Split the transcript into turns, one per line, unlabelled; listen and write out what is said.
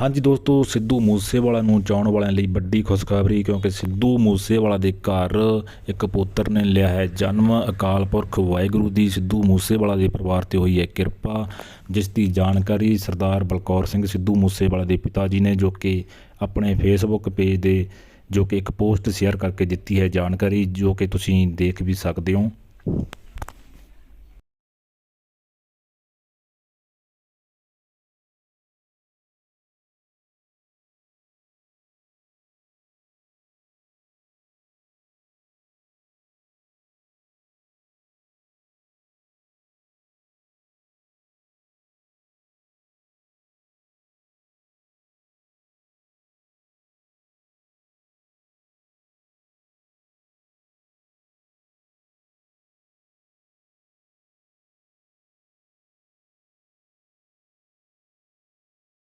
ਹਾਂਜੀ ਦੋਸਤੋ, ਸਿੱਧੂ ਮੂਸੇਵਾਲਾ ਨੂੰ ਚਾਹਣ ਵਾਲਿਆਂ ਲਈ ਵੱਡੀ ਖੁਸ਼ਖਬਰੀ ਕਿਉਂਕਿ ਸਿੱਧੂ ਮੂਸੇਵਾਲਾ ਦੇ ਘਰ ਇੱਕ ਪੁੱਤਰ ਨੇ ਲਿਆ ਹੈ ਜਨਮ। ਅਕਾਲ ਪੁਰਖ ਵਾਹਿਗੁਰੂ ਦੀ ਸਿੱਧੂ ਮੂਸੇਵਾਲਾ ਦੇ ਪਰਿਵਾਰ ਤੇ ਹੋਈ ਹੈ ਕਿਰਪਾ, ਜਿਸ ਦੀ ਜਾਣਕਾਰੀ ਸਰਦਾਰ ਬਲਕੌਰ ਸਿੰਘ ਸਿੱਧੂ ਮੂਸੇਵਾਲਾ ਦੇ ਪਿਤਾ ਜੀ ਨੇ, ਜੋ ਕਿ ਆਪਣੇ ਫੇਸਬੁੱਕ ਪੇਜ ਦੇ, ਜੋ ਕਿ ਇੱਕ ਪੋਸਟ ਸ਼ੇਅਰ ਕਰਕੇ ਦਿੱਤੀ ਹੈ ਜਾਣਕਾਰੀ, ਜੋ ਕਿ ਤੁਸੀਂ ਦੇਖ ਵੀ ਸਕਦੇ ਹੋ।